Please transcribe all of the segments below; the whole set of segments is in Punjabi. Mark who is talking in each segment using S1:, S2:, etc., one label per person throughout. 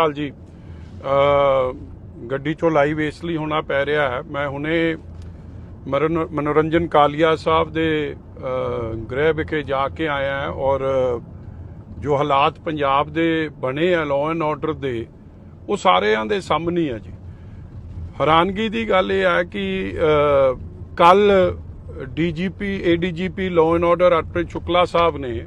S1: ਹਾਲ ਜੀ ਗੱਡੀ ਚੋਂ ਲਾਈਵ ਇਸ ਲਈ ਹੋਣਾ ਪੈ ਰਿਹਾ ਹੈ। ਮੈਂ ਹੁਣੇ ਮਰਨ- ਮਨੋਰੰਜਨ ਕਾਲੀਆ ਸਾਹਿਬ ਦੇ ਗ੍ਰਹਿ ਵਿਖੇ ਜਾ ਕੇ ਆਇਆ ਹਾਂ ਔਰ ਜੋ ਹਾਲਾਤ ਪੰਜਾਬ ਦੇ ਬਣੇ ਆ ਲਾਅ ਐਂਡ ਆਰਡਰ ਦੇ, ਉਹ ਸਾਰਿਆਂ ਦੇ ਸਾਹਮਣੇ ਆ ਜੀ। ਹੈਰਾਨਗੀ ਦੀ ਗੱਲ ਇਹ ਹੈ ਕਿ ਕੱਲ DGP, ADGP law and order Arpreet Shukla ਸਾਹਿਬ ਨੇ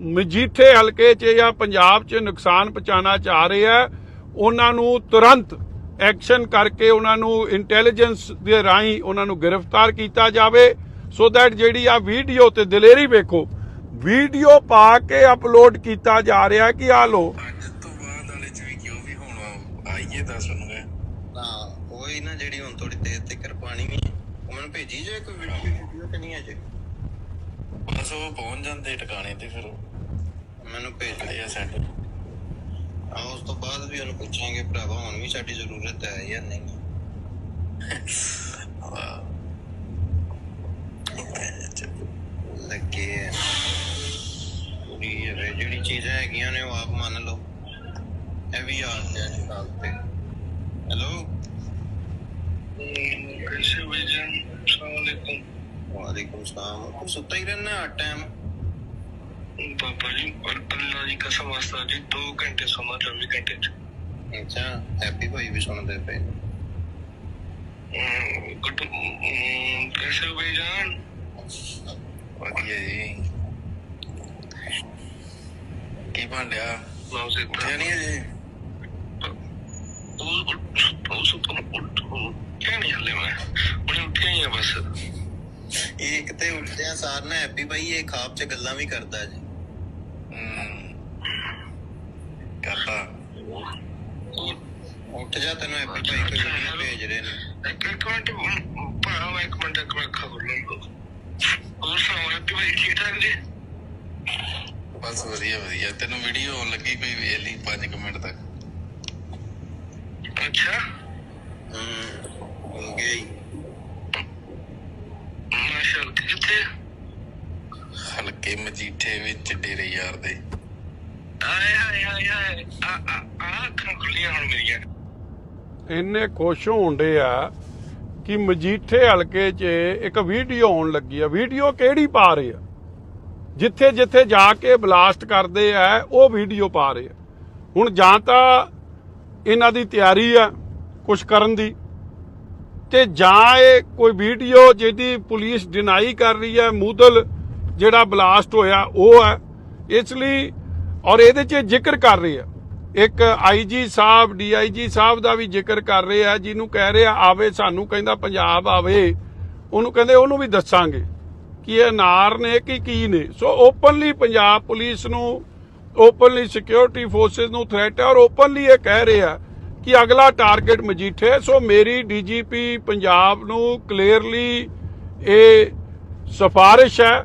S1: ਮਜੀਠੇ ਹਲਕੇ 'ਚ ਜਾਂ ਪੰਜਾਬ 'ਚ ਨੁਕਸਾਨ ਪਹੁੰਚਾਉਣਾ ਚਾਹ ਰਹੇ ਆ ਉਹਨਾਂ ਨੂੰ ਤੁਰੰਤ ਐਕਸ਼ਨ ਕਰਕੇ ਉਹਨਾਂ ਨੂੰ ਇੰਟੈਲੀਜੈਂਸ ਦੇ ਰਾਹੀਂ ਉਹਨਾਂ ਨੂੰ ਗ੍ਰਿਫਤਾਰ ਕੀਤਾ ਜਾਵੇ। ਸੋ ਦੈਟ ਜਿਹੜੀ ਆ ਵੀਡੀਓ ਤੇ ਦਲੇਰੀ ਵੇਖੋ ਵੀਡੀਓ ਪਾ ਕੇ ਅਪਲੋਡ ਕੀਤਾ ਜਾ ਰਿਹਾ ਕਿ ਆ ਲੋ
S2: ਅੱਜ ਤੋਂ ਬਾਅਦ ਵਾਲੇ ਚ ਵੀ ਕਿਉਂ ਵੀ ਹੁਣ ਆਈਏ ਦੱਸ ਸੁਣੂਗੇ
S3: ਹਾਂ ਉਹੀ ਨਾ ਜਿਹੜੀ ਹੁਣ ਥੋੜੀ ਦੇਰ ਤੱਕ ਪਾਣੀ ਵੀ ਉਹ ਮੈਨੂੰ ਭੇਜੀ ਜੇ ਕੋਈ ਵੀਡੀਓ ਕਿ ਨਹੀਂ ਅਜੇ
S2: ਬਸ ਉਹ ਪਹੁੰਚ ਜਾਂਦੇ ਟਿਕਾਣੇ ਤੇ ਫਿਰ
S3: ਮੈਨੂੰ ਭੇਜ ਦੇ
S2: ਇਹ ਸੈਂਡ
S3: ਆ ਉਸ ਤੋਂ ਬਾਅਦ ਵੀ ਉਹਨੂੰ ਪੁੱਛਾਂਗੇ ਭਰਾਵਾ ਹੁਣ ਵੀ ਸਾਡੀ ਜ਼ਰੂਰਤ ਹੈ ਜਾਂ ਨਹੀਂ ਲੱਗੇ ਆ। ਪੂਰੀ ਇਹ ਜਿਹੜੀ ਚੀਜ਼ਾਂ ਹੈਗੀਆਂ ਨੇ ਉਹ ਆਪ ਮੰਨ ਲਓ ਇਹ ਵੀ ਆ ਗਿਆ ਅੱਜ ਕੱਲ ਤੇ ਹੈਲੋ
S4: कैसे भाईजान सलामकुम
S3: ਵਾਲੇਕੁਮ ਸਲਾਮ ਤੂੰ ਸੁੱਤਾ ਹੀ ਰਹਿਣਾ ਹਰ ਟਾਈਮ
S4: पापा जी और अल्लाह की कसम वास्ता जी दो घंटे सोना चौबीस घंटे च।
S3: ਅੱਛਾ ਹੈਪੀ ਭਾਈ ਵੀ ਸੁਣਦੇ ਪਏ ਨੇ।
S4: हम्म, गुड हम्म, कैसे हो भाईजान
S2: ਵਧੀਆ ਜੀ ਕੀ ਬਣ ਰਿਹਾ
S4: नाम से
S2: ਉੱਠਿਆ ਨਹੀਂ ਅਜੇ
S4: क्या नहीं हले मैं उन्हें उठे ही है बस
S3: ਇਹ ਕਿਤੇ ਉੱਠਦਿਆਂ ਸਾਰ ਨਾ ਹੈਪੀ ਭਾਈ ਇਹ ਖਾਬ 'ਚ ਗੱਲਾਂ ਵੀ ਕਰਦਾ ਜੀ
S2: ਹਮ, ਕਰਦਾ
S3: ਉੱਠ ਜਾ ਤੈਨੂੰ ਐਪੀ ਭਾਈ ਕੋਈ ਵੀਡੀਓ ਭੇਜ ਰਹੇ ਨੇ।
S4: ਇੱਕ ਮਿੰਟ ਭਰਾ ਮੈਂ ਇੱਕ ਮਿੰਟ ਇੱਕ ਮਿੰਟ ਖੋਲ ਲਵਾਂ ਹੋਰ ਸੁਣਾਓ ਐਪੀ ਭਾਈ ਠੀਕ ਠਾਕ ਜੀ?
S2: ਬਸ ਵਧੀਆ ਵਧੀਆ। ਤੈਨੂੰ ਵੀਡੀਓ ਆਉਣ ਲੱਗੀ ਕੋਈ ਵੇਖ ਲਈ 5 ਮਿੰਟ ਤੱਕ?
S4: ਅੱਛਾ।
S3: ਹੂੰ ਹੋ। ਗਈ
S4: ਮਾਸ਼ਾਅੱਲਾ ਕਿੱਥੇ?
S2: ਇਹ ਮਜੀਠੇ ਵਿੱਚ ਡੇਰੇ ਯਾਰ ਦੇ।
S4: ਆਏ ਹਾਏ ਹਾਏ ਆ ਆ ਆ ਅੱਖਾਂ ਖੁੱਲੀਆਂ ਹੁਣ ਮੇਰੀਆਂ।
S1: ਇੰਨੇ ਖੁਸ਼ ਹੋਣ ਹੋਣਦੇ ਆ ਕਿ ਮਜੀਠੇ ਹਲਕੇ 'ਚ ਇੱਕ ਵੀਡੀਓ ਆਉਣ ਲੱਗੀ ਆ। ਵੀਡੀਓ ਕਿਹੜੀ ਪਾ ਰਹੇ ਆ? ਜਿੱਥੇ ਜਿੱਥੇ ਜਾ ਕੇ ਬਲਾਸਟ ਕਰਦੇ ਆ ਉਹ ਵੀਡੀਓ ਪਾ ਰਹੇ ਆ। ਹੁਣ ਜਾਂ ਤਾਂ ਇਹਨਾਂ ਦੀ ਤਿਆਰੀ ਆ ਕੁਝ ਕਰਨ ਦੀ ਤੇ ਜਾਂ ਇਹ ਕੋਈ ਵੀਡੀਓ ਜਿਹਦੀ ਪੁਲਿਸ ਡਿਨਾਈ ਕਰ ਰਹੀ ਹੈ ਮੂਦਲ ਜਿਹੜਾ ਬਲਾਸਟ ਹੋਇਆ ਉਹ ਹੈ। ਇਸ ਲਈ ਔਰ ਇਹਦੇ 'ਚ ਜ਼ਿਕਰ ਕਰ ਰਹੇ ਆ ਇੱਕ ਆਈਜੀ ਸਾਹਿਬ ਡੀਆਈਜੀ ਸਾਹਿਬ ਦਾ ਵੀ ਜ਼ਿਕਰ ਕਰ ਰਹੇ ਆ, ਜਿਹਨੂੰ ਕਹਿ ਰਿਹਾ ਆਵੇ ਸਾਨੂੰ ਕਹਿੰਦਾ ਪੰਜਾਬ ਆਵੇ, ਉਹਨੂੰ ਕਹਿੰਦੇ ਉਹਨੂੰ ਵੀ ਦੱਸਾਂਗੇ ਕਿ ਇਹ ਨਾਰ ਨੇ ਕਿ ਕੀ ਨੇ। ਸੋ ਓਪਨਲੀ ਪੰਜਾਬ ਪੁਲਿਸ ਨੂੰ ਓਪਨਲੀ ਸਿਕਿਉਰਿਟੀ ਫੋਰਸਸ ਨੂੰ ਥ੍ਰੈਟ ਹੈ ਔਰ ਓਪਨਲੀ ਇਹ ਕਹਿ ਰਹੇ ਆ ਕਿ ਅਗਲਾ ਟਾਰਗੇਟ ਮਜੀਠੇ ਸੋ ਮੇਰੀ ਡੀਜੀਪੀ ਪੰਜਾਬ ਨੂੰ ਕਲੀਅਰਲੀ ਇਹ ਸਿਫਾਰਿਸ਼ ਹੈ।